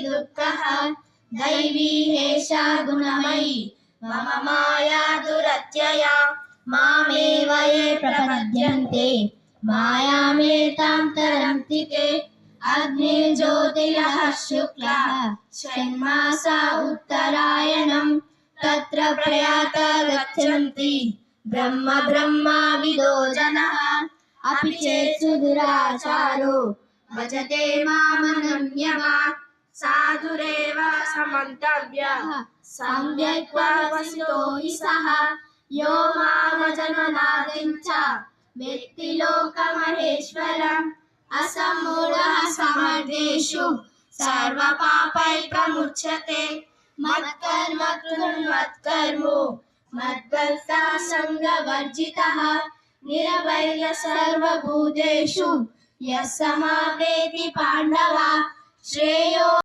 दुःखः। दैवी हेषा गुणमयी मम माया दुरत्यया। मामेव ये प्रपद्यन्ते मायामेतां तरन्ति ते अग्निर्ज्योतिरः शुक्लः, षण्मासा उत्तरायणम् तत्र प्रयाता गच्छन्ति, ब्रह्म ब्रह्माविदो जनः। अपि चेत् सुदुराचारो, भजते साधुरेव समन्तव्यः। सम्यक् वसितो हि सः। यो मामजननादिं च वेत्ति लोकमहेश्वरम् असम्मूढः समर्देषु सर्वपापै प्रमुच्यते। मत्कर्म कृन्मत्कर्मो मद्भक्ता सङ्गवर्जितः। सर्वभूतेषु यः समावेति पाण्डवा। श्रेयो